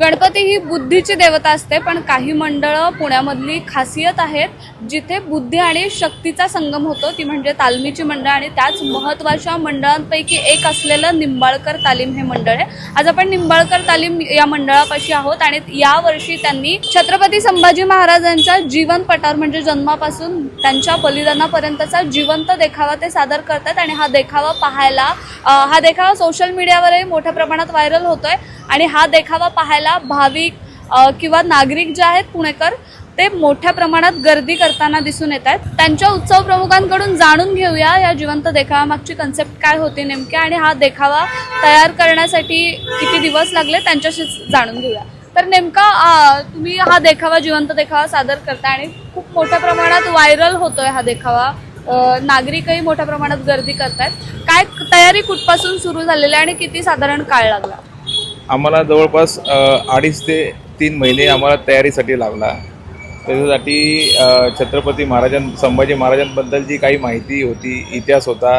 गणपती ही बुद्धीची देवता असते पण काही मंडळं पुण्यामधली खासियत आहेत जिथे बुद्धी आणि शक्तीचा संगम होतो. ती म्हणजे तालमीची मंडळ आणि त्याच महत्त्वाच्या मंडळांपैकी एक असलेलं निंबाळकर तालीम हे मंडळ आहे. आज आपण निंबाळकर तालीम या मंडळापाशी आहोत आणि यावर्षी त्यांनी छत्रपती संभाजी महाराजांच्या जीवनपटावर म्हणजे जन्मापासून त्यांच्या बलिदानापर्यंतचा जिवंत देखावा ते सादर करतात. आणि हा देखावा पाहायला हा देखावा सोशल मीडियावरही मोठ्या प्रमाणात व्हायरल होतोय. आणि हा देखावा पाहायला भाविक किंवा नागरिक जे आहेत पुणेकर ते मोठ्या प्रमाणात गर्दी करताना दिसून येत आहेत. त्यांच्या उत्सव प्रमुखांकडून जाणून घेऊया या जिवंत देखावामागची कन्सेप्ट काय होती नेमकी आणि हा देखावा तयार करण्यासाठी किती दिवस लागले त्यांच्याशीच जाणून घेऊया. तर नेमका तुम्ही हा देखावा जिवंत देखावा सादर करता आणि खूप मोठ्या प्रमाणात व्हायरल होतोय हा देखावा. नागरिकही मोठ्या प्रमाणात गर्दी करतायत. काय तयारी कुठपासून सुरू झालेली आहे आणि किती साधारण काळ लागला? आम्हाला जवळपास अडीच ते तीन महिने आम्हाला तयारीसाठी लागला. त्याच्यासाठी छत्रपती महाराजां संभाजी महाराजांबद्दल जी काही माहिती होती इतिहास होता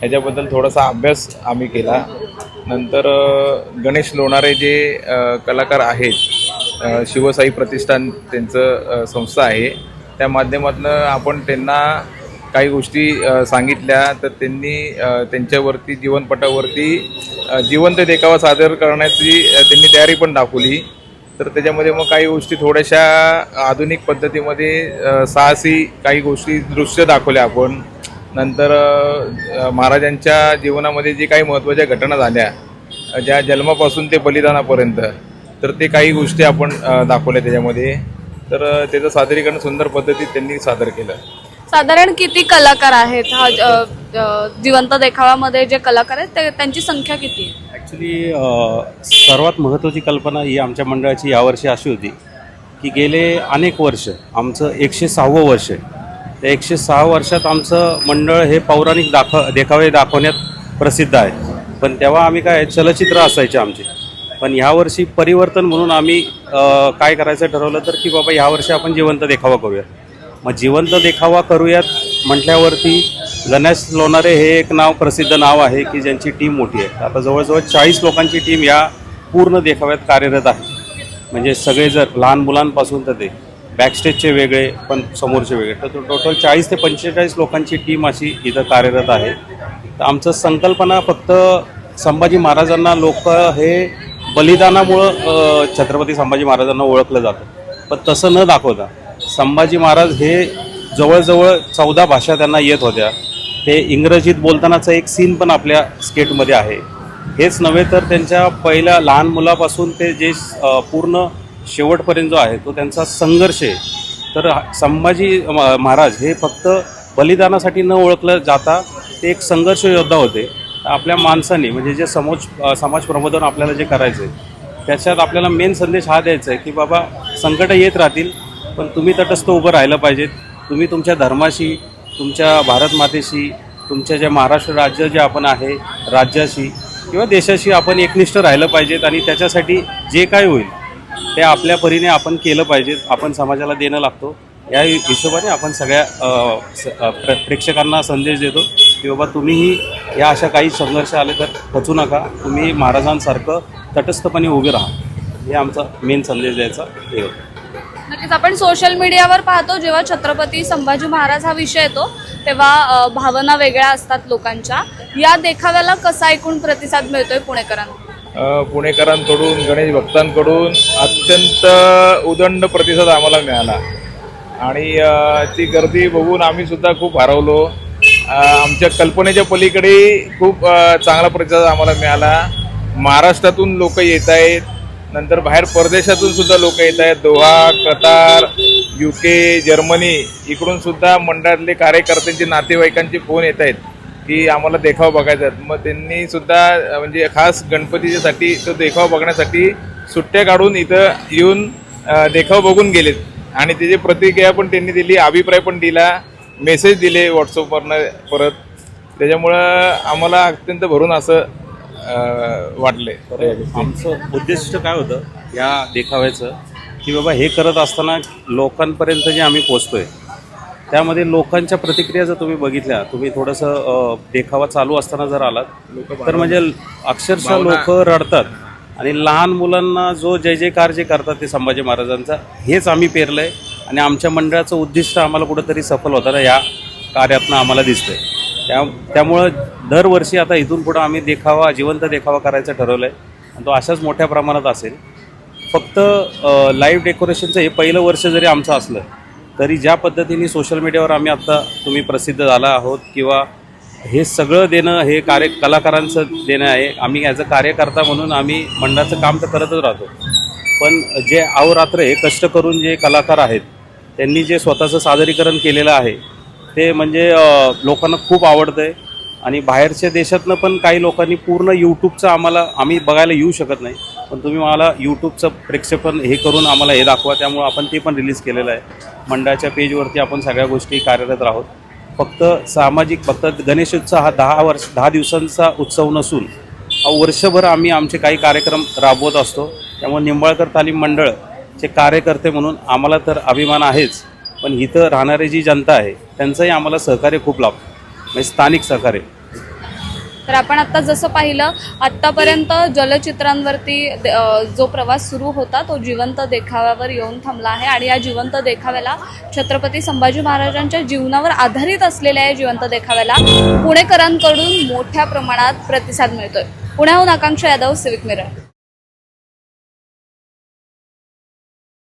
ह्याच्याबद्दल थोडासा अभ्यास आम्ही केला. नंतर गणेश लोणारे जे कलाकार आहेत शिवसाई प्रतिष्ठान त्यांचं संस्था आहे त्या माध्यमातून आपण त्यांना काही गोष्टी सांगितल्या तर त्यांनी त्यांच्यावरती जीवनपटावरती जिवंत देखावा सादर करण्याची त्यांनी तयारी पण दाखवली. तर त्याच्यामध्ये मग काही गोष्टी थोड्याशा आधुनिक पद्धतीमध्ये साहसी काही गोष्टी दृश्य दाखवल्या आपण. नंतर महाराजांच्या जीवनामध्ये जे काही महत्त्वाच्या घटना झाल्या ज्या जन्मापासून ते बलिदानापर्यंत तर ते काही गोष्टी आपण दाखवल्या त्याच्यामध्ये. तर त्याचं सादरीकरण सुंदर पद्धतीत त्यांनी सादर केलं. साधारण किती कलाकार आहेत? हा ज अ, जिवंत देखावामध्ये जे कलाकार आहेत ते त्यांची संख्या किती आहे? ॲक्च्युली सर्वात महत्त्वाची कल्पना ही आमच्या मंडळाची यावर्षी अशी होती की गेले अनेक वर्ष आमचं एकशे सहावं वर्ष आहे. त्या एकशे सहा वर्षात आमचं मंडळ हे पौराणिक दाख देखावे दाखवण्यात प्रसिद्ध आहे. पण तेव्हा आम्ही काय चलचित्र असायचे आमचे. पण ह्यावर्षी परिवर्तन म्हणून आम्ही अ, काय करायचं ठरवलं तर की बाबा ह्यावर्षी आपण जिवंत देखावा करूया. मग जिवंत देखावा करूयात. म्हटल्यावरती गणेश लोणारे हे एक नाव प्रसिद्ध नाव आहे की ज्यांची टीम मोठी आहे. आता जवळजवळ चाळीस लोकांची टीम या पूर्ण देखाव्यात कार्यरत आहे. म्हणजे सगळे जर लहान मुलांपासून तर ते बॅकस्टेजचे वेगळे पण समोरचे वेगळे. तर टोटल चाळीस ते पंचेचाळीस लोकांची टीम अशी इथं कार्यरत आहे. तर आमचं संकल्पना फक्त संभाजी महाराजांना लोक हे बलिदानामुळं छत्रपती संभाजी महाराजांना ओळखलं जातं. पण तसं न दाखवता संभाजी महाराज हे जवळजवळ चौदा भाषा त्यांना येत होत्या. ते इंग्रजीत बोलतानाचं एक सीन पण आपल्या स्केटमध्ये आहे. हेच नव्हे तर त्यांच्या पहिल्या लहान मुलापासून ते जे पूर्ण शेवटपर्यंत जो आहे तो त्यांचा संघर्ष आहे. तर संभाजी म- महाराज हे फक्त बलिदानासाठी न ओळखलं जाता ते एक संघर्ष योद्धा होते. आपल्या माणसांनी म्हणजे जे समोज समाज प्रबोधन आपल्याला जे करायचं आहे त्याच्यात आपल्याला मेन संदेश हा द्यायचा आहे की बाबा संकट येत राहतील पण तुम्ही तटस्थ उभं राहिलं पाहिजेत तुम्ही तुमच्या धर्माशी तुमच्या भारत मातेशी तुमच्या ज्या महाराष्ट्र राज्य जे आपण आहे राज्याशी किंवा देशाशी आपण एकनिष्ठ राहिलं पाहिजेत आणि त्याच्यासाठी जे काय होईल ते आपल्या परीने आपण केलं पाहिजे आपण समाजाला देणं लागतो. या हिशोबाने आपण सगळ्या स- प्र- प्रेक्षकांना संदेश देतो की बाबा तुम्हीही या अशा काही संघर्ष आले तर खचू नका. तुम्ही महाराजांसारखं तटस्थपणे उभे राहा. हे आमचा मेन संदेश द्यायचा हे होतं. नक्कीच आपण सोशल मीडियावर पाहतो जेव्हा छत्रपती संभाजी महाराज हा विषय येतो तेव्हा भावना वेगळ्या असतात लोकांच्या. या देखाव्याला कसा एकूण प्रतिसाद मिळतोय पुणेकरांना पुणेकरांकडून गणेश भक्तांकडून अत्यंत उदंड प्रतिसाद आम्हाला मिळाला. आणि ती गर्दी बघून आम्ही सुद्धा खूप हरवलो. आमच्या कल्पनेच्या पलीकडे खूप चांगला प्रतिसाद आम्हाला मिळाला. महाराष्ट्रातून लोक येत आहेत. नंतर बाहेर परदेशातून सुद्धा लोक येत आहेत. Doha Qatar U K Germany इकडून सुद्धा मंडळातले कार्यकर्त्यांचे नातेवाईकांचे फोन येत आहेत की आम्हाला देखावा बघायचा मग त्यांनी सुद्धा म्हणजे खास गणपतीच्यासाठी तो देखावा बघण्यासाठी सुट्ट्या काढून इथं येऊन देखाव देखावा बघून गेलेत. आणि त्याची प्रतिक्रिया पण त्यांनी दिली अभिप्राय पण दिला मेसेज दिले व्हॉट्सअपवरनं परत. त्याच्यामुळं आम्हाला अत्यंत भरून असं वाटले आमचं उद्दिष्ट काय होतं या देखाव्याचं की बाबा हे करत असताना लोकांपर्यंत जे आम्ही पोचतोय त्यामध्ये लोकांच्या प्रतिक्रिया जर तुम्ही बघितल्या तुम्ही थोडंसं देखावा चालू असताना जर आलात तर म्हणजे अक्षरशः लोक रडतात. आणि लहान मुलांना जो जय जयकार जे करतात ते संभाजी महाराजांचा हेच आम्ही पेरलं आहे आणि आमच्या मंडळाचं उद्दिष्ट आम्हाला कुठंतरी सफल होताना या कार्यातनं आम्हाला दिसतंय. त्या त्यामुळं दरवर्षी आता इथून पुढं आम्ही देखावा जिवंत देखावा करायचं ठरवलं आहे आणि तो अशाच मोठ्या प्रमाणात असेल. फक्त लाईव्ह डेकोरेशनचं हे पहिलं वर्ष जरी आमचं असलं तरी ज्या पद्धतीने सोशल मीडियावर आम्ही आत्ता तुम्ही प्रसिद्ध झाला आहोत किंवा हे सगळं देणं हे कार्य कलाकारांचं देणं आहे. आम्ही ॲज अ कार्यकर्ता म्हणून आम्ही मंडळाचं काम तर करतच राहतो. पण जे अहोरात्र हे कष्ट करून जे कलाकार आहेत त्यांनी जे स्वतःचं सादरीकरण केलेलं आहे ते म्हणजे लोकांना खूप आवडतं आहे आणि बाहेरच्या देशातनं पण काही लोकांनी पूर्ण यूट्यूबचं आम्हाला आम्ही बघायला येऊ शकत नाही. पण तुम्ही मला यूट्यूबचं प्रेक्षेपण हे करून आम्हाला हे दाखवा. त्यामुळं आपण ते पण रिलीज केलेलं आहे. मंडळाच्या पेजवरती आपण सगळ्या गोष्टी कार्यरत आहोत फक्त सामाजिक फक्त गणेशोत्सव हा दहा वर्ष दहा दिवसांचा उत्सव नसून वर्षभर आम्ही आमचे काही कार्यक्रम राबवत असतो. त्यामुळे निंबाळकर तालीम मंडळचे कार्यकर्ते म्हणून आम्हाला तर अभिमान आहेच. पण इथं राहणारी जी जनता आहे त्यांचंही आम्हाला सहकार्य खूप लाभतं. म्हणजे स्थानिक सहकार्य. तर आपण आत्ता जसं पाहिलं आत्तापर्यंत जलचित्रांवरती जो प्रवास सुरू होता तो जिवंत देखाव्यावर येऊन थांबला आहे आणि या जिवंत देखाव्याला छत्रपती संभाजी महाराजांच्या जीवनावर आधारित असलेल्या या जिवंत देखाव्याला पुणेकरांकडून मोठ्या प्रमाणात प्रतिसाद मिळतोय. पुण्याहून आकांक्षा यादव सिविक मिरळ